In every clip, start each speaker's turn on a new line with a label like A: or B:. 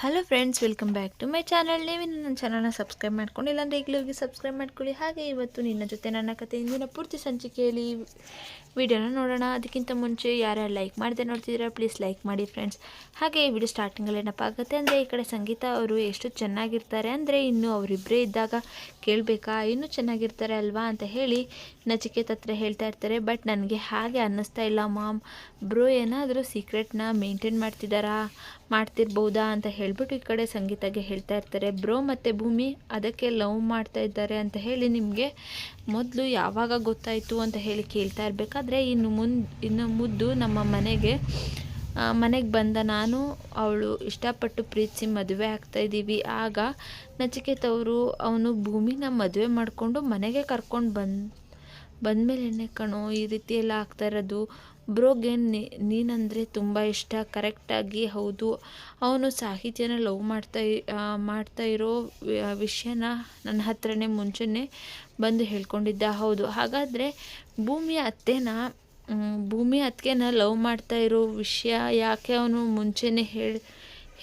A: Hello friends welcome back to my channel ನೀವು ನನ್ನ ಚಾನಲ್ನ ಸಬ್ಸ್ಕ್ರೈಬ್ ಮಾಡ್ಕೊಂಡಿಲ್ಲ ಇಲ್ಲಾಂದರೆ ಈಗಲೂ ಹೋಗಿ ಸಬ್ಸ್ಕ್ರೈಬ್ ಮಾಡ್ಕೊಳ್ಳಿ. ಹಾಗೆ ಇವತ್ತು ನಿನ್ನ ಜೊತೆ ನನ್ನ ಕತೆ ಇಂದಿನ ಪೂರ್ತಿ ಸಂಚಿಕೆಯಲ್ಲಿ ವಿಡಿಯೋನ ನೋಡೋಣ. ಅದಕ್ಕಿಂತ ಮುಂಚೆ ಯಾರ್ಯಾರು ಲೈಕ್ ಮಾಡಿದೆ ನೋಡ್ತಿದ್ದೀರಾ ಪ್ಲೀಸ್ ಲೈಕ್ ಮಾಡಿ ಫ್ರೆಂಡ್ಸ್ ಹಾಗೆ ಈ ವಿಡಿಯೋ ಸ್ಟಾರ್ಟಿಂಗಲ್ಲಿ ಏನಪ್ಪ ಆಗುತ್ತೆ ಅಂದರೆ, ಈ ಕಡೆ ಸಂಗೀತ ಅವರು ಎಷ್ಟು ಚೆನ್ನಾಗಿರ್ತಾರೆ ಅಂದರೆ, ಇನ್ನು ಅವರಿಬ್ಬರೇ ಇದ್ದಾಗ ಕೇಳಬೇಕಾ, ಇನ್ನೂ ಚೆನ್ನಾಗಿರ್ತಾರೆ ಅಲ್ವಾ ಅಂತ ಹೇಳಿ ನಚಿಕೇತ್ ಹತ್ರ ಹೇಳ್ತಾ ಇರ್ತಾರೆ ಬಟ್ ನನಗೆ ಹಾಗೆ ಅನ್ನಿಸ್ತಾ ಇಲ್ಲ, ಮಾಮ್, ಬ್ರೋ ಏನಾದರೂ ಸೀಕ್ರೆಟ್ನ ಮೇಂಟೈನ್ ಮಾಡ್ತಿದ್ದಾರಾ ಮಾಡ್ತಿರ್ಬೋದಾ? ಅಂತ ಹೇಳ್ಬಿಟ್ಟು ಈ ಕಡೆ ಸಂಗೀತಾಗೆ ಹೇಳ್ತಾ ಇರ್ತಾರೆ. ಬ್ರೋ ಮತ್ತು ಭೂಮಿ ಅದಕ್ಕೆ ಲವ್ ಮಾಡ್ತಾ ಇದ್ದಾರೆ ಅಂತ ಹೇಳಿ ನಿಮಗೆ ಮೊದಲು ಯಾವಾಗ ಗೊತ್ತಾಯಿತು ಅಂತ ಹೇಳಿ ಕೇಳ್ತಾ ಇರಬೇಕಾದ್ರೆ, ಇನ್ನು ಮುಂದೆ ಇನ್ನು ಮುದ್ದು ನಮ್ಮ ಮನೆಗೆ ಮನೆಗೆ ಬಂದ ನಾನು, ಅವಳು ಇಷ್ಟಪಟ್ಟು ಪ್ರೀತಿಸಿ ಮದುವೆ ಆಗ್ತಾ ಇದ್ದೀವಿ. ಆಗ ನಚಿಕೇತ್ ಅವರು, ಅವನು ಭೂಮಿನ ಮದುವೆ ಮಾಡಿಕೊಂಡು ಮನೆಗೆ ಕರ್ಕೊಂಡು ಬಂದು ಬಂದಮೇಲೆ ಕಣೋ, ಈ ರೀತಿ ಎಲ್ಲ ಆಗ್ತಾ ಇರೋದು. ಬ್ರೋಗೆ ನೀನಂದರೆ ತುಂಬ ಇಷ್ಟ, ಕರೆಕ್ಟಾಗಿ ಹೌದು. ಅವನು ಸಾಹಿತ್ಯನ ಲವ್ ಮಾಡ್ತಾ ಮಾಡ್ತಾ ಇರೋ ವಿಷಯನ ನನ್ನ ಹತ್ರನೇ ಮುಂಚೆನೇ ಬಂದು ಹೇಳ್ಕೊಂಡಿದ್ದ. ಹೌದು. ಹಾಗಾದರೆ ಭೂಮಿಯ ಅತ್ತೆನ ಭೂಮಿ ಅತ್ತಿಗೆನ ಲವ್ ಮಾಡ್ತಾ ಇರೋ ವಿಷಯ ಯಾಕೆ ಅವನು ಮುಂಚೆನೇ ಹೇಳಿ,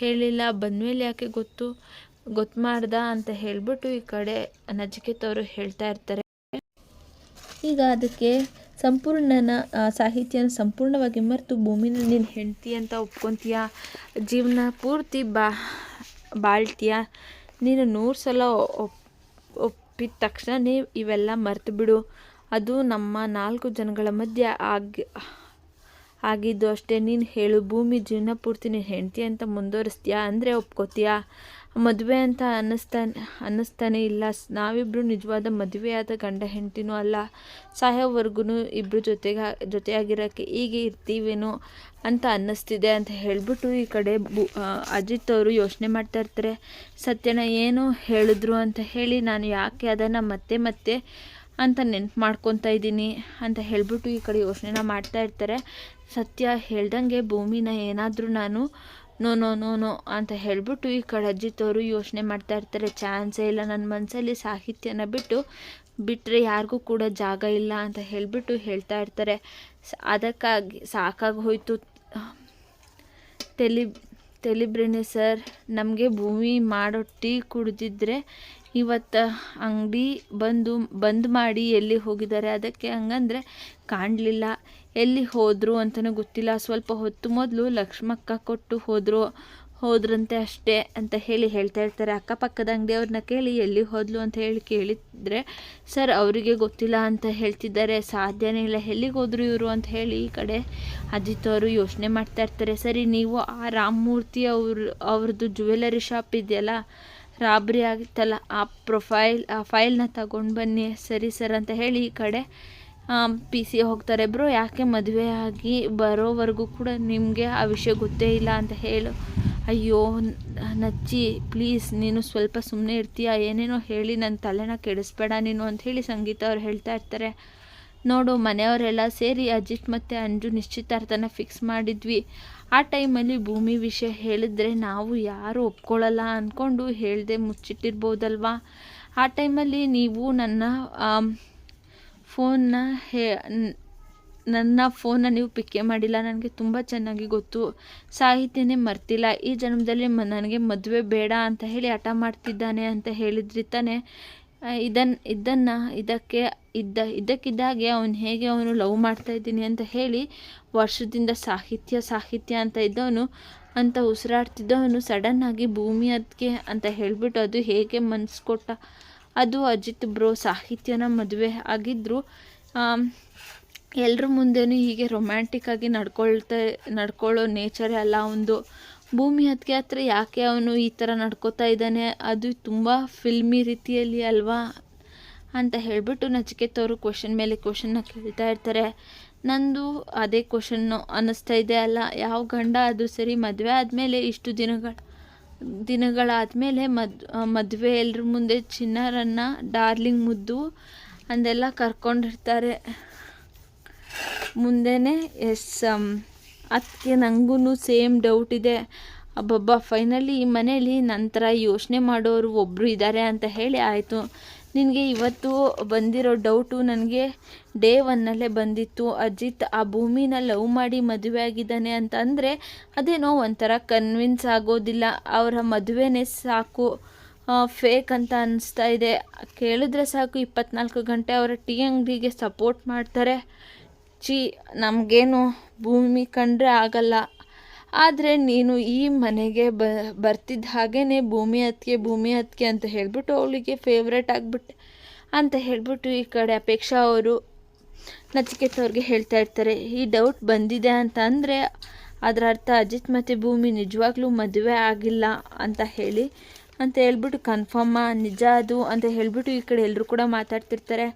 A: ಹೇಳಿಲ್ಲ? ಬಂದಮೇಲೆ ಯಾಕೆ ಗೊತ್ತು ಗೊತ್ತು ಮಾಡ್ದ ಅಂತ ಹೇಳಿಬಿಟ್ಟು ಈ ಕಡೆ ನಜಿಕೆತ್ ಅವರು ಹೇಳ್ತಾ ಇರ್ತಾರೆ. ಈಗ ಅದಕ್ಕೆ ಸಂಪೂರ್ಣನ ಸಾಹಿತ್ಯನ ಸಂಪೂರ್ಣವಾಗಿ ಮರೆತು ಭೂಮಿನ ನೀನು ಹೆಂಡ್ತಿ ಅಂತ ಒಪ್ಕೊತೀಯ? ಜೀವನ ಪೂರ್ತಿ ಬಾ, ಬಾಳ್ತೀಯ? ನೀನು ನೂರು ಸಲ ಒಪ್, ಒಪ್ಪಿದ ತಕ್ಷಣ ಇವೆಲ್ಲ ಮರೆತು ಬಿಡು ಅದು ನಮ್ಮ ನಾಲ್ಕು ಜನಗಳ ಮಧ್ಯೆ ಆಗಿ ಆಗಿದ್ದು ಅಷ್ಟೇ, ನೀನು ಹೇಳು, ಭೂಮಿ ಜೀವನ ಪೂರ್ತಿ ನೀನು ಹೆಂಡತಿ ಅಂತ ಮುಂದುವರಿಸ್ತೀಯಾ? ಅಂದರೆ ಒಪ್ಕೋತೀಯಾ? ಮದುವೆ ಅಂತ ಅನ್ನಿಸ್ತಾನೆ ಅನ್ನಿಸ್ತಾನೆ ಇಲ್ಲ. ನಾವಿಬ್ಬರು ನಿಜವಾದ ಮದುವೆಯಾದ ಗಂಡ ಹೆಂಡ್ತಿನೂ ಅಲ್ಲ. ಸಾಯೋವರೆಗೂ ಇಬ್ಬರು ಜೊತೆಗೆ, ಜೊತೆಯಾಗಿರೋಕ್ಕೆ ಹೀಗೆ ಇರ್ತೀವೇನೋ ಅಂತ ಅನ್ನಿಸ್ತಿದೆ ಅಂತ ಹೇಳಿಬಿಟ್ಟು ಈ ಕಡೆ ಬು ಅಜಿತ್ ಅವರು ಯೋಚನೆ ಮಾಡ್ತಾ ಇರ್ತಾರೆ. ಸತ್ಯನ ಏನು ಹೇಳಿದ್ರು ಅಂತ ಹೇಳಿ ನಾನು ಯಾಕೆ ಅದನ್ನು ಮತ್ತೆ ಮತ್ತೆ ಅಂತ ನೆನ್ಪು ಮಾಡ್ಕೊತಾ ಇದ್ದೀನಿ ಅಂತ ಹೇಳಿಬಿಟ್ಟು ಈ ಕಡೆ ಯೋಚನೆನ ಮಾಡ್ತಾ ಇರ್ತಾರೆ. ಸತ್ಯ ಹೇಳ್ದಂಗೆ ಭೂಮಿನ ಏನಾದರೂ ನಾನು ನೋ ನೋ ನೋ ನೋ ಅಂತ ಹೇಳಿಬಿಟ್ಟು ಈ ಕಡೆ ಅಜ್ಜಿತವರು ಯೋಚನೆ ಮಾಡ್ತಾ ಇರ್ತಾರೆ. ಚಾನ್ಸೇ ಇಲ್ಲ ನನ್ನ ಮನಸ್ಸಲ್ಲಿ ಸಾಹಿತ್ಯನ ಬಿಟ್ಟು ಬಿಟ್ಟರೆ ಯಾರಿಗೂ ಕೂಡ ಜಾಗ ಇಲ್ಲ ಅಂತ ಹೇಳಿಬಿಟ್ಟು ಹೇಳ್ತಾ ಇರ್ತಾರೆ. ಅದಕ್ಕಾಗಿ ಸಾಕಾಗಿ ಹೋಯಿತು. ತೆಲಿ, ತೆಲಿಬ್ರೇನೆ ಸರ್, ನಮಗೆ ಭೂಮಿ ಮಾಡೋ ಟೀ ಕುಡಿದಿದ್ರೆ ಇವತ್ತು ಅಂಗಡಿ ಬಂದು, ಬಂದ್ ಮಾಡಿ ಎಲ್ಲಿ ಹೋಗಿದ್ದಾರೆ? ಅದಕ್ಕೆ ಹಂಗಂದ್ರೆ ಕಾಣಲಿಲ್ಲ. ಎಲ್ಲಿ ಹೋದರು ಅಂತಲೂ ಗೊತ್ತಿಲ್ಲ. ಸ್ವಲ್ಪ ಹೊತ್ತು ಮೊದಲು ಲಕ್ಷ್ಮಕ್ಕ ಕೊಟ್ಟು ಹೋದರು. ಹೋದ್ರಂತೆ ಅಷ್ಟೇ ಅಂತ ಹೇಳಿ ಹೇಳ್ತಾ ಇರ್ತಾರೆ. ಅಕ್ಕಪಕ್ಕದ ಅಂಗಡಿಯವ್ರನ್ನ ಕೇಳಿ ಎಲ್ಲಿ ಹೋದ್ಲು ಅಂತ ಹೇಳಿ ಕೇಳಿದರೆ, ಸರ್, ಅವರಿಗೆ ಗೊತ್ತಿಲ್ಲ ಅಂತ ಹೇಳ್ತಿದ್ದಾರೆ. ಸಾಧ್ಯನೇ ಇಲ್ಲ. ಎಲ್ಲಿಗೆ ಹೋದ್ರು ಇವರು? ಅಂತ ಹೇಳಿ ಈ ಕಡೆ ಅಜಿತ್ ಅವರು ಯೋಚನೆ ಮಾಡ್ತಾ ಇರ್ತಾರೆ. ಸರಿ, ನೀವು ಆ ರಾಮಮೂರ್ತಿ ಅವ್ರ ಅವ್ರದ್ದು ಜ್ಯುವೆಲರಿ ಶಾಪ್ ಇದೆಯಲ್ಲ ರಾಬ್ರಿ ಆಗಿತ್ತಲ್ಲ, ಆ ಪ್ರೊಫೈಲ್, ಆ ಫೈಲ್ನ ತಗೊಂಡು ಬನ್ನಿ, ಸರಿ ಸರ್ ಅಂತ ಹೇಳಿ ಈ ಕಡೆ ಪಿ ಸಿ ಹೋಗ್ತಾರೆ. ಬ್ರೋ, ಯಾಕೆ ಮದುವೆ ಆಗಿ ಬರೋವರೆಗೂ ಕೂಡ ನಿಮಗೆ ಆ ವಿಷಯ ಗೊತ್ತೇ ಇಲ್ಲ ಅಂತ ಹೇಳು. ಅಯ್ಯೋ ನಚ್ಚಿ ಪ್ಲೀಸ್ ನೀನು ಸ್ವಲ್ಪ ಸುಮ್ಮನೆ ಇರ್ತೀಯ? ಏನೇನೋ ಹೇಳಿ ನನ್ನ ತಲೆನ ಕೆಡಿಸ್ಬೇಡ ನೀನು ಅಂತ ಹೇಳಿ ಸಂಗೀತ ಅವ್ರು ಹೇಳ್ತಾ ಇರ್ತಾರೆ. ನೋಡು, ಮನೆಯವರೆಲ್ಲ ಸೇರಿ ಅಜಿತ್ ಮತ್ತು ಅಂಜು ನಿಶ್ಚಿತಾರ್ಥನ ಫಿಕ್ಸ್ ಮಾಡಿದ್ವಿ. ಆ ಟೈಮಲ್ಲಿ ಭೂಮಿ ವಿಷಯ ಹೇಳಿದ್ರೆ ನಾವು ಯಾರು ಒಪ್ಕೊಳ್ಳಲ್ಲ ಅಂದ್ಕೊಂಡು ಹೇಳದೆ ಮುಚ್ಚಿಟ್ಟಿರ್ಬೋದಲ್ವಾ? ಆ ಟೈಮಲ್ಲಿ ನೀವು ನನ್ನ ಫೋನ್ನ ಹೇ ನನ್ನ ಫೋನ್ನ ನೀವು ಪಿಕ್ಕೇ ಮಾಡಿಲ್ಲ. ನನಗೆ ತುಂಬ ಚೆನ್ನಾಗಿ ಗೊತ್ತು. ಸಾಹಿತ್ಯನೇ ಮರ್ತಿಲ್ಲ. ಈ ಜನ್ಮದಲ್ಲಿ ನನಗೆ ಮದುವೆ ಬೇಡ ಅಂತ ಹೇಳಿ ಹಠ ಮಾಡ್ತಿದ್ದಾನೆ ಅಂತ ಹೇಳಿದ್ರಿ ತಾನೆ ಇದನ್ನು ಇದನ್ನು, ಇದಕ್ಕೆ, ಇದ್ದ ಇದ್ದಕ್ಕಿದ್ದಾಗೆ ಅವನು ಹೇಗೆ ಅವನು ಲವ್ ಮಾಡ್ತಾ ಇದ್ದೀನಿ ಅಂತ ಹೇಳಿ ವರ್ಷದಿಂದ ಸಾಹಿತ್ಯ ಸಾಹಿತ್ಯ ಅಂತ ಇದ್ದವನು, ಅಂತ ಉಸಿರಾಡ್ತಿದ್ದವನು ಸಡನ್ನಾಗಿ ಭೂಮಿ ಅದಕ್ಕೆ ಅಂತ ಹೇಳಿಬಿಟ್ಟು ಅದು ಹೇಗೆ ಮನ್ಸು ಕೊಟ್ಟ? ಅದು ಅಜಿತ್ ಬ್ರೋ ಸಾಹಿತ್ಯನ ಮದುವೆ ಆಗಿದ್ದರು ಎಲ್ಲರ ಮುಂದೆನೂ ಹೀಗೆ ರೊಮ್ಯಾಂಟಿಕ್ಕಾಗಿ ನಡ್ಕೊಳ್ತಾ, ನಡ್ಕೊಳ್ಳೋ ನೇಚರೇ ಅಲ್ಲ ಒಂದು ಭೂಮಿ ಹತ್ಗೆ ಹತ್ರ ಯಾಕೆ ಅವನು ಈ ಥರ ನಡ್ಕೋತಾ ಇದ್ದಾನೆ? ಅದು ತುಂಬ ಫಿಲ್ಮಿ ರೀತಿಯಲ್ಲಿ ಅಲ್ವಾ? ಅಂತ ಹೇಳಿಬಿಟ್ಟು ನಚಿಕೇತ್ ಅವರು ಕ್ವಶನ್ ಮೇಲೆ ಕ್ವಶನ್ನ ಕೇಳ್ತಾ ಇರ್ತಾರೆ. ನಂದು ಅದೇ ಕ್ವಶನ್ನು ಅನ್ನಿಸ್ತಾ ಇದೆ ಅಲ್ಲ, ಯಾವ ಗಂಡ ಅದು ಸರಿ ಮದುವೆ ಆದಮೇಲೆ ಇಷ್ಟು ದಿನಗಳ, ದಿನಗಳಾದಮೇಲೆ ಮದ್, ಮದುವೆ ಎಲ್ಲರ ಮುಂದೆ ಚಿನ್ನರನ್ನ ಡಾರ್ಲಿಂಗ್ ಮುದ್ದು ಅಂದೆಲ್ಲ ಕರ್ಕೊಂಡಿರ್ತಾರೆ. ಮುಂದೆನೇ ಎಸ್ ಅದಕ್ಕೆ ನನಗೂ ಸೇಮ್ ಡೌಟ್ ಇದೆ. ಅಬ್ಬಬ್ಬ ಫೈನಲಿ ಈ ಮನೇಲಿ ನಂತರ ಯೋಚನೆ ಮಾಡೋರು ಒಬ್ಬರು ಇದ್ದಾರೆ ಅಂತ ಹೇಳಿ ಆಯಿತು. ನಿನಗೆ ಇವತ್ತು ಬಂದಿರೋ ಡೌಟು ನನಗೆ ಡೇ ಒನ್ನಲ್ಲೇ ಬಂದಿತ್ತು. ಅಜಿತ್ ಆ ಭೂಮಿನ ಲವ್ ಮಾಡಿ ಮದುವೆ ಆಗಿದ್ದಾನೆ ಅಂತ ಅಂದರೆ ಅದೇನೋ ಒಂಥರ ಕನ್ವಿನ್ಸ್ ಆಗೋದಿಲ್ಲ. ಅವರ ಮದುವೆನೇ ಸಾಕು. ಫೇಕ್ ಅಂತ ಅನಿಸ್ತಾ ಇದೆ. ಕೇಳಿದ್ರೆ ಸಾಕು, ಇಪ್ಪತ್ನಾಲ್ಕು ಗಂಟೆ ಅವರ ಟೀ ಅಂಗಡಿಗೆ ಸಪೋರ್ಟ್ ಮಾಡ್ತಾರೆ. ಚಿ ನಮಗೇನು ಭೂಮಿ ಕಂಡ್ರೆ ಆಗಲ್ಲ. ಆದರೆ ನೀನು ಈ ಮನೆಗೆ ಬ, ಬರ್ತಿದ್ದ ಹಾಗೇ ಭೂಮಿ ಹತ್ತಿಗೆ ಭೂಮಿ ಹತ್ಗೆ ಅಂತ ಹೇಳಿಬಿಟ್ಟು ಅವಳಿಗೆ ಫೇವ್ರೇಟ್ ಆಗಿಬಿಟ್ಟೆ. ಅಂತ ಹೇಳಿಬಿಟ್ಟು ಈ ಕಡೆ ಅಪೇಕ್ಷಾ ಅವರು ನಚಿಕೇತ ಅವ್ರಿಗೆ ಹೇಳ್ತಾ ಇರ್ತಾರೆ, ಈ ಡೌಟ್ ಬಂದಿದೆ ಅಂತ ಅಂದರೆ ಅದರ ಅರ್ಥ ಅಜಿತ್ ಮತ್ತು ಭೂಮಿ ನಿಜವಾಗ್ಲೂ ಮದುವೆ ಆಗಿಲ್ಲ ಅಂತ ಹೇಳಿ ಅಂತ ಹೇಳ್ಬಿಟ್ಟು ಕನ್ಫರ್ಮ ನಿಜ ಅದು ಅಂತ ಹೇಳ್ಬಿಟ್ಟು ಈ ಕಡೆ ಎಲ್ಲರೂ ಕೂಡ ಮಾತಾಡ್ತಿರ್ತಾರೆ.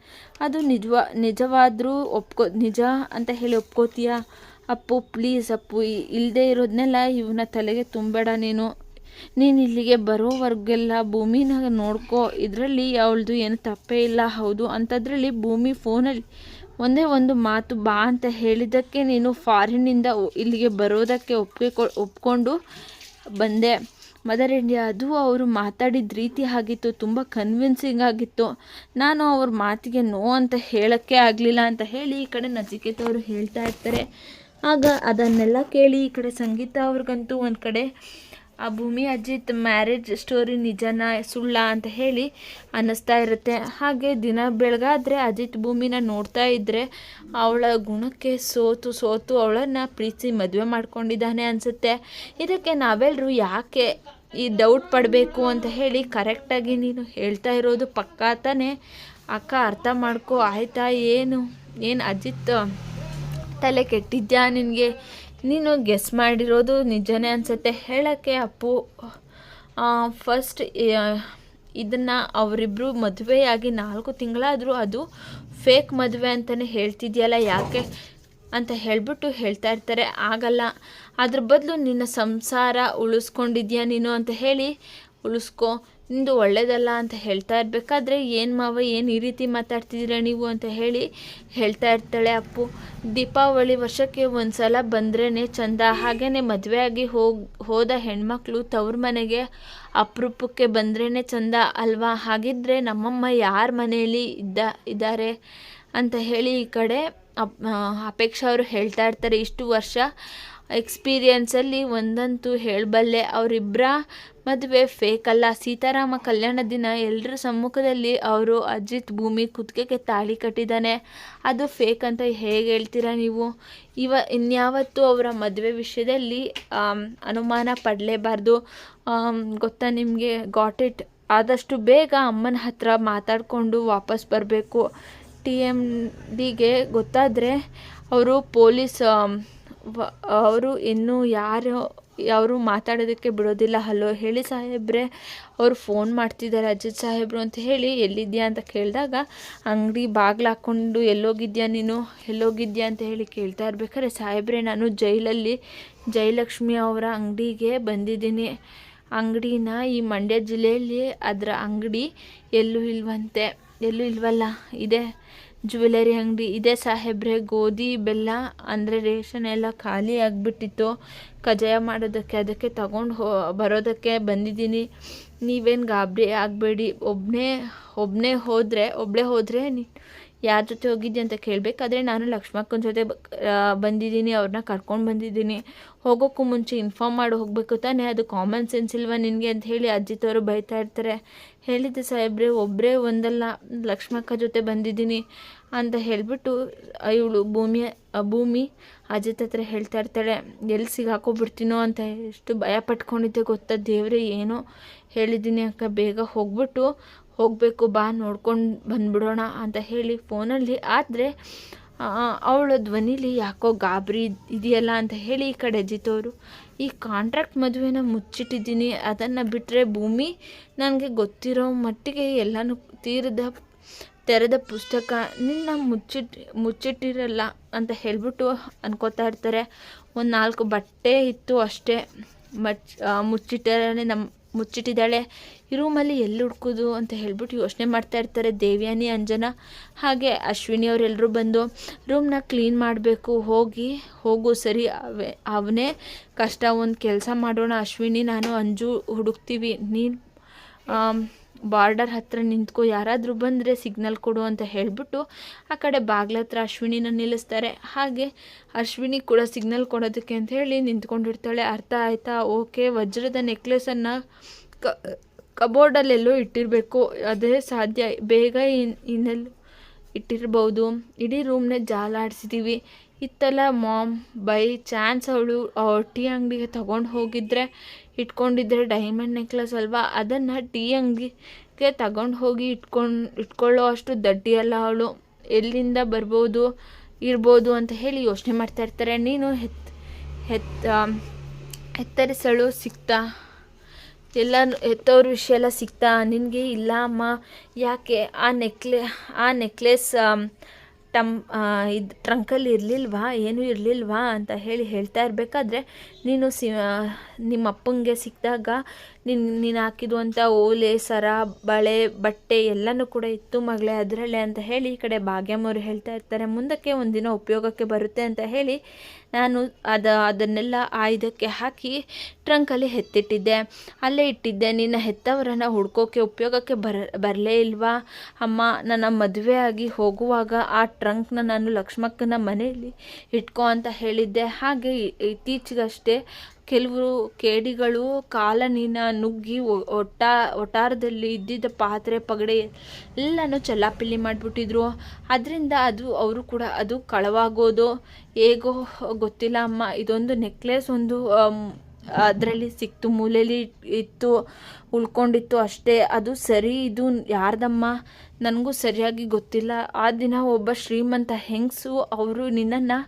A: ಅದು ನಿಜವಾ, ನಿಜವಾದರೂ ಒಪ್ಕೋ, ನಿಜ ಅಂತ ಹೇಳಿ ಒಪ್ಕೋತೀಯ? ಅಪ್ಪು ಪ್ಲೀಸ್ ಅಪ್ಪು ಇಲ್ಲದೆ ಇರೋದನ್ನೆಲ್ಲ ಇವನ ತಲೆಗೆ ತುಂಬಬೇಡ ನೀನು. ನೀನು ಇಲ್ಲಿಗೆ ಬರೋವರೆಗೆಲ್ಲ ಭೂಮಿನ ನೋಡ್ಕೋ. ಇದರಲ್ಲಿ ಅವಳದು ಏನು ತಪ್ಪೇ ಇಲ್ಲ. ಹೌದು, ಅಂಥದ್ರಲ್ಲಿ ಭೂಮಿ ಫೋನಲ್ಲಿ ಒಂದೇ ಒಂದು ಮಾತು ಬಾ ಅಂತ ಹೇಳಿದ್ದಕ್ಕೆ ನೀನು ಫಾರಿನ್ನಿಂದ ಇಲ್ಲಿಗೆ ಬರೋದಕ್ಕೆ ಒಪ್ಪಿಗೆ ಒಪ್ಕೊಂಡು ಬಂದೆ. ಮದರ್ ಇಂಡಿಯಾ ಅದು ಅವರು ಮಾತಾಡಿದ ರೀತಿ ಆಗಿತ್ತು, ತುಂಬ ಕನ್ವಿನ್ಸಿಂಗ್ ಆಗಿತ್ತು. ನಾನು ಅವ್ರ ಮಾತಿಗೆ ನೋ ಅಂತ ಹೇಳೋಕ್ಕೆ ಆಗಲಿಲ್ಲ ಅಂತ ಹೇಳಿ ಈ ಕಡೆ ನಚಿಕೇತ ಅವರು ಹೇಳ್ತಾ ಇರ್ತಾರೆ. ಆಗ ಅದನ್ನೆಲ್ಲ ಕೇಳಿ ಈ ಕಡೆ ಸಂಗೀತ ಅವ್ರಿಗಂತೂ ಒಂದು ಕಡೆ, ಆ ಭೂಮಿ ಅಜಿತ್ ಮ್ಯಾರೇಜ್ ಸ್ಟೋರಿ ನಿಜನ, ಸುಳ್ಳ? ಅಂತ ಹೇಳಿ ಅನ್ನಿಸ್ತಾ ಇರುತ್ತೆ. ಹಾಗೆ ದಿನ ಬೆಳಗಾದರೆ ಅಜಿತ್ ಭೂಮಿನ ನೋಡ್ತಾ ಇದ್ದರೆ ಅವಳ ಗುಣಕ್ಕೆ ಸೋತು ಸೋತು ಅವಳನ್ನು ಪ್ರೀತಿ ಮದುವೆ ಮಾಡ್ಕೊಂಡಿದ್ದಾನೆ ಅನಿಸುತ್ತೆ. ಇದಕ್ಕೆ ನಾವೆಲ್ಲರೂ ಯಾಕೆ ಈ ಡೌಟ್ ಪಡಬೇಕು ಅಂತ ಹೇಳಿ ಕರೆಕ್ಟಾಗಿ ನೀನು ಹೇಳ್ತಾ ಇರೋದು ಪಕ್ಕಾ ತಾನೇ. ಅಕ್ಕ ಅರ್ಥ ಮಾಡ್ಕೊ, ಆಯಿತಾ, ಏನು? ಏನು ಅಜಿತ್ ತಲೆ ಕೆಟ್ಟಿದ್ಯಾ ನಿನಗೆ? ನೀನು ಗೆಸ್ ಮಾಡಿರೋದು ನಿಜನೇ ಅನಿಸುತ್ತೆ. ಹೇಳೋಕ್ಕೆ ಅಪ್ಪು. ಫಸ್ಟ್ ಇದನ್ನು ಅವರಿಬ್ಬರು ಮದುವೆಯಾಗಿ ನಾಲ್ಕು ತಿಂಗಳಾದರೂ ಅದು ಫೇಕ್ ಮದುವೆ ಅಂತಲೇ ಹೇಳ್ತಿದ್ಯಲ್ಲ, ಯಾಕೆ? ಅಂತ ಹೇಳ್ಬಿಟ್ಟು ಹೇಳ್ತಾ ಇರ್ತಾರೆ, ಆಗಲ್ಲ. ಅದ್ರ ಬದಲು ನಿನ್ನ ಸಂಸಾರ ಉಳಿಸ್ಕೊಂಡಿದ್ಯಾ ನೀನು? ಅಂತ ಹೇಳಿ, ಉಳಿಸ್ಕೊ. ನಿಂದು ಒಳ್ಳೇದಲ್ಲ ಅಂತ ಹೇಳ್ತಾ ಇರಬೇಕಾದ್ರೆ ಏನು ಮಾವ, ಏನು ಈ ರೀತಿ ಮಾತಾಡ್ತಿದ್ದೀರ ನೀವು? ಅಂತ ಹೇಳಿ ಹೇಳ್ತಾ ಇರ್ತಾಳೆ ಅಪ್ಪು. ದೀಪಾವಳಿ ವರ್ಷಕ್ಕೆ ಒಂದು ಸಲ ಬಂದ್ರೇ ಚಂದ. ಹಾಗೇ ಮದುವೆ ಆಗಿ ಹೋಗಿ, ಹೋದ ಹೆಣ್ಮಕ್ಳು ತವ್ರ ಮನೆಗೆ ಅಪರೂಪಕ್ಕೆ ಬಂದ್ರೇ ಚಂದ ಅಲ್ವಾ? ಹಾಗಿದ್ದರೆ ನಮ್ಮಮ್ಮ ಯಾರ ಮನೆಯಲ್ಲಿ ಇದ್ದ, ಇದ್ದಾರೆ? ಅಂತ ಹೇಳಿ ಈ ಕಡೆ ಅಪ್ ಅಪೇಕ್ಷಾ ಅವರು ಹೇಳ್ತಾ ಇರ್ತಾರೆ, ಇಷ್ಟು ವರ್ಷ ಎಕ್ಸ್ಪೀರಿಯನ್ಸಲ್ಲಿ ಒಂದಂತೂ ಹೇಳಬಲ್ಲೆ. ಅವರಿಬ್ಬರ ಮದುವೆ ಫೇಕ್ ಅಲ್ಲ. ಸೀತಾರಾಮ ಕಲ್ಯಾಣ ದಿನ ಎಲ್ಲರ ಸಮ್ಮುಖದಲ್ಲಿ ಅವರು ಅಜಿತ್ ಭೂಮಿ ಕುತ್ತಿಗೆಗೆ ತಾಳಿ ಕಟ್ಟಿದ್ದಾನೆ. ಅದು ಫೇಕ್ ಅಂತ ಹೇಗೆ ಹೇಳ್ತೀರಾ ನೀವು? ಇವ, ಇನ್ಯಾವತ್ತೂ ಅವರ ಮದುವೆ ವಿಷಯದಲ್ಲಿ ಅನುಮಾನ ಪಡಲೇಬಾರ್ದು. ಗೊತ್ತಾ ನಿಮಗೆ? ಗಾಟ್ ಇಟ್ ಆದಷ್ಟು ಬೇಗ ಅಮ್ಮನ ಹತ್ರ ಮಾತಾಡಿಕೊಂಡು ವಾಪಸ್ ಬರಬೇಕು. ಟಿ ಎಂ ಡಿಗೆ ಗೊತ್ತಾದರೆ ಅವರು ಪೊಲೀಸ್ ಅವರು ಇನ್ನೂ ಯಾರು ಅವರು ಮಾತಾಡೋದಕ್ಕೆ ಬಿಡೋದಿಲ್ಲ. ಹಲೋ, ಹೇಳಿ ಸಾಹೇಬ್ರೆ, ಅವರು ಫೋನ್ ಮಾಡ್ತಿದ್ದಾರೆ ಅಜಿತ್ ಸಾಹೇಬ್ರು ಅಂತ ಹೇಳಿ ಎಲ್ಲಿದ್ಯಾ ಅಂತ ಕೇಳಿದಾಗ, ಅಂಗಡಿ ಬಾಗಿಲು ಹಾಕ್ಕೊಂಡು ಎಲ್ಲೋಗಿದ್ಯಾ ನೀನು? ಎಲ್ಲೋಗಿದ್ಯಾ ಅಂತ ಹೇಳಿ ಕೇಳ್ತಾ ಇರ್ಬೇಕಾದ್ರೆ, ಸಾಹೇಬ್ರೆ, ನಾನು ಜೈಲಲ್ಲಿ ಜಯಲಕ್ಷ್ಮಿ ಅವರ ಅಂಗಡಿಗೆ ಬಂದಿದ್ದೀನಿ. ಅಂಗಡಿನ ಈ ಮಂಡ್ಯ ಜಿಲ್ಲೆಯಲ್ಲಿ ಅದರ ಅಂಗಡಿ ಎಲ್ಲೂ ಇಲ್ವಂತೆ. ಎಲ್ಲೂ ಇಲ್ವಲ್ಲ? ಇದೆ ಜ್ಯುವೆಲರಿ ಅಂಗಡಿ, ಇದೆ ಸಾಹೇಬ್ರೆ, ಗೋಧಿ, ಬೆಲ್ಲ, ಅಂದರೆ ರೇಷನ್ ಎಲ್ಲ ಖಾಲಿ ಆಗಿಬಿಟ್ಟಿತ್ತು. ಕಜಾಯ ಮಾಡೋದಕ್ಕೆ, ಅದಕ್ಕೆ ತಗೊಂಡು ಹೋ, ಬರೋದಕ್ಕೆ ಬಂದಿದ್ದೀನಿ. ನೀವೇನು ಗಾಬರಿ ಆಗಬೇಡಿ. ಒಬ್ಬನೇ ಒಬ್ಬನೇ ಹೋದರೆ ಒಬ್ಬಳೇ ಹೋದರೆ ನೀ ಯಾರ ಜೊತೆ ಹೋಗಿದ್ದೆ ಅಂತ ಕೇಳಬೇಕಾದ್ರೆ ನಾನು ಲಕ್ಷ್ಮಕ್ಕನ ಜೊತೆ ಬಂದಿದ್ದೀನಿ ಅವ್ರನ್ನ ಕರ್ಕೊಂಡು ಬಂದಿದ್ದೀನಿ. ಹೋಗೋಕ್ಕೂ ಮುಂಚೆ ಇನ್ಫಾರ್ಮ್ ಮಾಡಿ, ಹೋಗಬೇಕು ತಾನೇ? ಅದು ಕಾಮನ್ ಸೆನ್ಸ್ ಇಲ್ವಾ ನಿನಗೆ ಅಂತ ಹೇಳಿ ಅಜ್ಜಿತವರು ಬೈತಾ ಇರ್ತಾರೆ. ಹೇಳಿದ್ದೆ, ಸಾಹೇಬ್ರೆ ಒಬ್ಬರೇ ಒಂದಲ್ಲ, ಲಕ್ಷ್ಮಕ್ಕ ಜೊತೆ ಬಂದಿದ್ದೀನಿ. ಅಂತ ಹೇಳಿಬಿಟ್ಟು ಇವಳು ಭೂಮಿ ಭೂಮಿ ಅಜಿತ್ ಹತ್ರ ಹೇಳ್ತಾ ಇರ್ತಾಳೆ, ಎಲ್ಲಿ ಸಿಗಾಕೋಬಿಡ್ತೀನೋ ಅಂತ ಎಷ್ಟು ಭಯ ಪಟ್ಕೊಂಡಿದ್ದೆ ಗೊತ್ತಾ ದೇವರೇ, ಏನೋ ಹೇಳಿದ್ದೀನಿ ಅಕ್ಕ, ಬೇಗ ಹೋಗ್ಬಿಟ್ಟು ಹೋಗಬೇಕು, ಬಾ, ನೋಡ್ಕೊಂಡು ಬಂದುಬಿಡೋಣ ಅಂತ ಹೇಳಿ ಫೋನಲ್ಲಿ. ಆದರೆ ಅವಳ ಧ್ವನಿಲಿ ಯಾಕೋ ಗಾಬರಿ ಇದೆಯಲ್ಲ ಅಂತ ಹೇಳಿ ಈ ಕಡೆ ಜಿತೋರು ಈ ಕಾಂಟ್ರಾಕ್ಟ್ ಮದುವೆನ ಮುಚ್ಚಿಟ್ಟಿದ್ದೀನಿ. ಅದನ್ನು ಬಿಟ್ಟರೆ ಭೂಮಿ ನನಗೆ ಗೊತ್ತಿರೋ ಮಟ್ಟಿಗೆ ಎಲ್ಲನೂ ತೀರದ, ತೆರೆದ ಪುಸ್ತಕ ನಿನ್ನ ಮುಚ್ಚಿಟ್, ಮುಚ್ಚಿಟ್ಟಿರಲ್ಲ ಅಂತ ಹೇಳಿಬಿಟ್ಟು ಅನ್ಕೋತಾ ಇರ್ತಾರೆ. ಒಂದು ನಾಲ್ಕು ಬಟ್ಟೆ ಇತ್ತು ಅಷ್ಟೇ. ಮಚ್ ಮುಚ್ಚಿಟ್ಟರೆ ನಮ್ಮ ಮುಚ್ಚಿಟ್ಟಿದ್ದಾಳೆ. ಈ ರೂಮಲ್ಲಿ ಎಲ್ಲಿ ಹುಡ್ಕೋದು? ಅಂತ ಹೇಳ್ಬಿಟ್ಟು ಯೋಚನೆ ಮಾಡ್ತಾ ಇರ್ತಾರೆ ದೇವ್ಯಾನಿ, ಅಂಜನಾ. ಹಾಗೆ ಅಶ್ವಿನಿ ಅವರೆಲ್ಲರೂ ಬಂದು ರೂಮ್ನ ಕ್ಲೀನ್ ಮಾಡಬೇಕು. ಹೋಗಿ, ಹೋಗು ಸರಿ. ಅವೇ, ಅವನೇ ಕಷ್ಟ. ಒಂದು ಕೆಲಸ ಮಾಡೋಣ. ಅಶ್ವಿನಿ, ನಾನು, ಅಂಜು ಹುಡುಕ್ತೀವಿ. ನೀನು ಬಾರ್ಡರ್ ಹತ್ರ ನಿಂತ್ಕೊ ಯಾರಾದರೂ ಬಂದರೆ ಸಿಗ್ನಲ್ ಕೊಡು ಅಂತ ಹೇಳಿಬಿಟ್ಟು ಆ ಕಡೆ ಬಾಗ್ಲ ಹತ್ರ ಅಶ್ವಿನಿನ ನಿಲ್ಲಿಸ್ತಾರೆ. ಹಾಗೆ ಅಶ್ವಿನಿ ಕೂಡ ಸಿಗ್ನಲ್ ಕೊಡೋದಕ್ಕೆ ಅಂತ ಹೇಳಿ ನಿಂತ್ಕೊಂಡಿರ್ತಾಳೆ. ಅರ್ಥ ಆಯಿತಾ? ಓಕೆ, ವಜ್ರದ ನೆಕ್ಲೆಸನ್ನು ಕ, ಕಬೋರ್ಡಲ್ಲೆಲ್ಲೋ ಇಟ್ಟಿರಬೇಕು. ಅದೇ ಸಾಧ್ಯ. ಬೇಗ ಇನ್ ಇನ್ನೆಲ್ಲೋ ಇಟ್ಟಿರ್ಬೋದು. ಇಡೀ ರೂಮ್ನ ಜಾಲಾಡಿಸಿದ್ದೀವಿ ಇತ್ತಲ್ಲ ಮಾಮ್, ಬೈ, ಚಾನ್ಸ್ ಅವಳು ಟೀ ಅಂಗಡಿಗೆ ತಗೊಂಡು ಹೋಗಿದ್ರೆ ಇಟ್ಕೊಂಡಿದ್ರೆ ಡೈಮಂಡ್ ನೆಕ್ಲೆಸ್ ಅಲ್ವಾ? ಅದನ್ನು ಟೀ ಅಂಗಿಗೆ ತಗೊಂಡು ಹೋಗಿ ಇಟ್ಕೊಂಡು, ಇಟ್ಕೊಳ್ಳೋ ಅಷ್ಟು ದಡ್ಡಿ ಅಲ್ಲ ಅವಳು. ಎಲ್ಲಿಂದ ಬರ್ಬೋದು, ಇರ್ಬೋದು ಅಂತ ಹೇಳಿ ಯೋಚನೆ ಮಾಡ್ತಾ ಇರ್ತಾರೆ. ನೀನು ಹೆತ್ ಹೆತ್ ಎತ್ತರಿಸಲು ಸಿಗ್ತಾ ಎಲ್ಲ ಎತ್ತವ್ರ ವಿಷಯ ಎಲ್ಲ ಸಿಗ್ತಾ ನಿನಗೆ ಇಲ್ಲ ಅಮ್ಮ. ಯಾಕೆ? ಆ ನೆಕ್ಲೆ ಆ ನೆಕ್ಲೆಸ್ ಟಮ್ ಇದು ಟ್ರಂಕಲ್ಲಿ ಇರಲಿಲ್ವಾ? ಏನೂ ಇರಲಿಲ್ವಾ? ಅಂತ ಹೇಳಿ ಹೇಳ್ತಾ ಇರಬೇಕಾದ್ರೆ ನೀನು ಸಿ ನಿಮ್ಮ ಅಪ್ಪಂಗೆ ಸಿಕ್ಕಿದಾಗ ನಿನ್ನ ನೀನು ಹಾಕಿದುವಂಥ ಓಲೆ, ಸರ, ಬಳೆ, ಬಟ್ಟೆ ಎಲ್ಲನೂ ಕೂಡ ಇತ್ತು ಮಗಳೇ, ಅದರಲ್ಲೇ ಅಂತ ಹೇಳಿ ಈ ಕಡೆ ಭಾಗ್ಯಮ್ಮವ್ರು ಹೇಳ್ತಾ ಇರ್ತಾರೆ. ಮುಂದಕ್ಕೆ ಒಂದಿನ ಉಪಯೋಗಕ್ಕೆ ಬರುತ್ತೆ ಅಂತ ಹೇಳಿ ನಾನು ಅದು, ಅದನ್ನೆಲ್ಲ ಆಯುಧಕ್ಕೆ ಹಾಕಿ ಟ್ರಂಕಲ್ಲಿ ಎತ್ತಿಟ್ಟಿದ್ದೆ. ಅಲ್ಲೇ ಇಟ್ಟಿದ್ದೆ. ನಿನ್ನ ಹೆತ್ತವರನ್ನು ಹುಡ್ಕೋಕ್ಕೆ ಉಪಯೋಗಕ್ಕೆ ಬರ, ಬರಲೇ ಇಲ್ವಾ? ಅಮ್ಮ, ನನ್ನ ಮದುವೆ ಆಗಿ ಹೋಗುವಾಗ ಆ ಟ್ರಂಕ್ನ ನಾನು ಲಕ್ಷ್ಮಕ್ಕನ ಮನೆಯಲ್ಲಿ ಇಟ್ಕೋ ಅಂತ ಹೇಳಿದ್ದೆ. ಹಾಗೆ ಇತ್ತೀಚೆಗಷ್ಟೇ ಕೆಲವರು ಕೇಡಿಗಳು ಕಾಲನಿನ ನುಗ್ಗಿ ಒಟ್ಟ, ಒಟ್ಟಾರದಲ್ಲಿ ಇದ್ದಿದ್ದ ಪಾತ್ರೆ, ಪಗಡೆ ಎಲ್ಲನೂ ಚಲ್ಲಾಪಿಲ್ಲಿ ಮಾಡಿಬಿಟ್ಟಿದ್ರು. ಅದರಿಂದ ಅದು, ಅವರು ಕೂಡ ಅದು ಕಳವಾಗೋದು. ಹೇಗೋ ಗೊತ್ತಿಲ್ಲ ಅಮ್ಮ. ಇದೊಂದು ನೆಕ್ಲೆಸ್ ಒಂದು ಅದರಲ್ಲಿ ಸಿಕ್ತು, ಮೂಲೆಯಲ್ಲಿ ಇತ್ತು, ಉಳ್ಕೊಂಡಿತ್ತು ಅಷ್ಟೇ. ಅದು ಸರಿ, ಇದು ಯಾರ್ದಮ್ಮ? ನನಗೂ ಸರಿಯಾಗಿ ಗೊತ್ತಿಲ್ಲ. ಆ ದಿನ ಒಬ್ಬ ಶ್ರೀಮಂತ ಹೆಂಗಸು ಅವರು ನಿನ್ನನ್ನು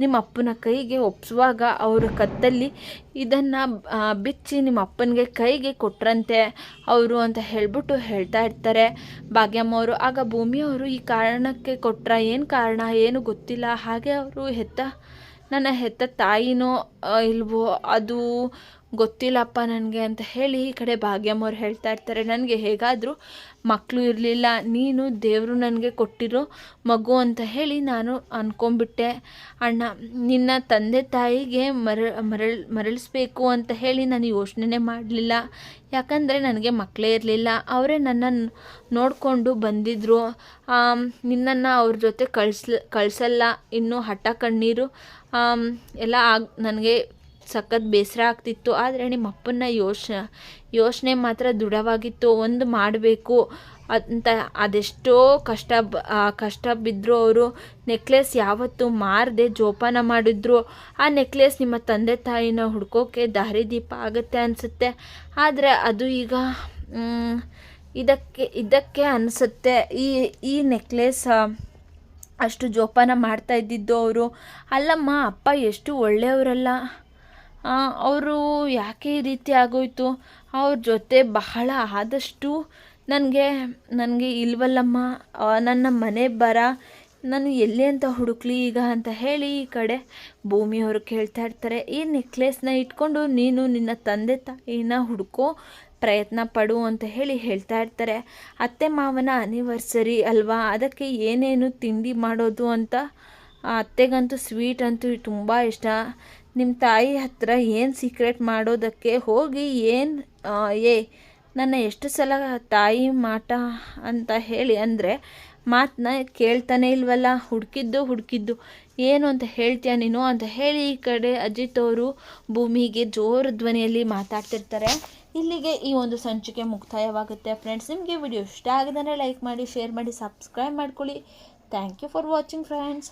A: ನಿಮ್ಮ ಅಪ್ಪನ ಕೈಗೆ ಒಪ್ಪಿಸುವಾಗ ಅವರ ಕತ್ತಲ್ಲಿ ಇದನ್ನು ಬಿಚ್ಚಿ ನಿಮ್ಮ ಅಪ್ಪನಿಗೆ ಕೈಗೆ ಕೊಟ್ರಂತೆ. ಅವರು ಅಂತ ಹೇಳ್ಬಿಟ್ಟು ಹೇಳ್ತಾ ಇರ್ತಾರೆ ಭಾಗ್ಯಮ್ಮ ಅವರು. ಆಗ ಭೂಮಿಯವರು ಈ ಕಾರಣಕ್ಕೆ ಕೊಟ್ರ ಏನು ಕಾರಣ? ಏನು ಗೊತ್ತಿಲ್ಲ. ಹಾಗೆ ಅವರು ಹೆತ್ತ ನನ್ನ ಹೆತ್ತ ತಾಯಿನೋ ಇಲ್ವೋ ಅದು ಗೊತ್ತಿಲ್ಲಪ್ಪ ನನಗೆ ಅಂತ ಹೇಳಿ ಈ ಕಡೆ ಭಾಗ್ಯಮ್ಮವ್ರು ಹೇಳ್ತಾ ಇರ್ತಾರೆ, ನನಗೆ ಹೇಗಾದರೂ ಮಕ್ಕಳು ಇರಲಿಲ್ಲ, ನೀನು ದೇವರು ನನಗೆ ಕೊಟ್ಟಿರೋ ಮಗು ಅಂತ ಹೇಳಿ ನಾನು ಅಂದ್ಕೊಂಬಿಟ್ಟೆ ಅಣ್ಣ, ನಿನ್ನ ತಂದೆ ತಾಯಿಗೆ ಮರ, ಮರಳ್, ಮರಳಿಸ್ಬೇಕು ಅಂತ ಹೇಳಿ ನಾನು ಯೋಚನೆ ಮಾಡಲಿಲ್ಲ. ಯಾಕಂದರೆ ನನಗೆ ಮಕ್ಕಳೇ ಇರಲಿಲ್ಲ. ಅವರೇ ನನ್ನ ನೋಡಿಕೊಂಡು ಬಂದಿದ್ದರು ನಿನ್ನನ್ನು ಅವ್ರ ಜೊತೆ ಕಳಿಸ್ಲ, ಕಳಿಸಲ್ಲ. ಇನ್ನೂ ಹಠ ಕಣ್ಣೀರು ಎಲ್ಲ ಆಗ, ನನಗೆ ಸಖತ್ ಬೇಸರ ಆಗ್ತಿತ್ತು. ಆದರೆ ನಿಮ್ಮ ಅಪ್ಪನ ಯೋಚ, ಯೋಚನೆ ಮಾತ್ರ ದೃಢವಾಗಿತ್ತು. ಒಂದು ಮಾಡಬೇಕು ಅಂತ ಅದೆಷ್ಟೋ ಕಷ್ಟ ಕಷ್ಟ ಬಿದ್ದರು ಅವರು. ನೆಕ್ಲೆಸ್ ಯಾವತ್ತು ಮಾರದೆ ಜೋಪಾನ ಮಾಡಿದ್ರು. ಆ ನೆಕ್ಲೆಸ್ ನಿಮ್ಮ ತಂದೆ ತಾಯಿನ ಹುಡ್ಕೋಕೆ ದಾರಿದೀಪ ಆಗುತ್ತೆ ಅನಿಸುತ್ತೆ. ಆದರೆ ಅದು ಈಗ ಇದಕ್ಕೆ ಇದಕ್ಕೆ ಅನಿಸುತ್ತೆ. ಈ ಈ ನೆಕ್ಲೆಸ್ ಅಷ್ಟು ಜೋಪಾನ ಮಾಡ್ತಾ ಇದ್ದಿದ್ದು ಅವರು. ಅಲ್ಲಮ್ಮ, ಅಪ್ಪ ಎಷ್ಟು ಒಳ್ಳೆಯವರಲ್ಲ. ಅವರು ಯಾಕೆ ಈ ರೀತಿ ಆಗೋಯಿತು? ಅವ್ರ ಜೊತೆ ಬಹಳ ಆದಷ್ಟು ನನಗೆ ನನಗೆ ಇಲ್ವಲ್ಲಮ್ಮ ನನ್ನ ಮನೆ ಬರ, ನಾನು ಎಲ್ಲಿ ಅಂತ ಹುಡುಕ್ಲಿ ಈಗ ಅಂತ ಹೇಳಿ ಈ ಕಡೆ ಭೂಮಿಯವರು ಕೇಳ್ತಾ ಇರ್ತಾರೆ. ಈ ನೆಕ್ಲೆಸ್ನ ಇಟ್ಕೊಂಡು ನೀನು ನಿನ್ನ ತಂದೆ ತಾಯಿನ ಹುಡುಕೋ ಪ್ರಯತ್ನ ಪಡು ಅಂತ ಹೇಳಿ ಹೇಳ್ತಾ ಇರ್ತಾರೆ. ಅತ್ತೆ ಮಾವನ ಅನಿವರ್ಸರಿ ಅಲ್ವಾ? ಅದಕ್ಕೆ ಏನೇನು ತಿಂಡಿ ಮಾಡೋದು ಅಂತ ಅತ್ತೆಗಂತೂ ಸ್ವೀಟ್ ಅಂತೂ ತುಂಬ ಇಷ್ಟ. ನಿಮ್ಮ ತಾಯಿ ಹತ್ರ ಏನು ಸೀಕ್ರೆಟ್ ಮಾಡೋದಕ್ಕೆ ಹೋಗಿ ಏನು ಏ, ನನ್ನ ಎಷ್ಟು ಸಲ ತಾಯಿ ಮಾಟ ಅಂತ ಹೇಳಿ ಅಂದರೆ ಮಾತನ್ನ ಕೇಳ್ತಾನೆ ಇಲ್ವಲ್ಲ, ಹುಡುಕಿದ್ದು ಹುಡುಕಿದ್ದು. ಏನು ಅಂತ ಹೇಳ್ತೀಯ ನೀನು ಅಂತ ಹೇಳಿ ಈ ಕಡೆ ಅಜಿತ್ ಅವರು ಭೂಮಿಗೆ ಜೋರು ಧ್ವನಿಯಲ್ಲಿ ಮಾತಾಡ್ತಿರ್ತಾರೆ. ಇಲ್ಲಿಗೆ ಈ ಒಂದು ಸಂಚಿಕೆ ಮುಕ್ತಾಯವಾಗುತ್ತೆ ಫ್ರೆಂಡ್ಸ್ ನಿಮಗೆ ವಿಡಿಯೋ ಇಷ್ಟ ಆಗಿದ್ರೆ ಲೈಕ್ ಮಾಡಿ ಶೇರ್ ಮಾಡಿ ಸಬ್ಸ್ಕ್ರೈಬ್ ಮಾಡ್ಕೊಳ್ಳಿ. Thank you for watching friends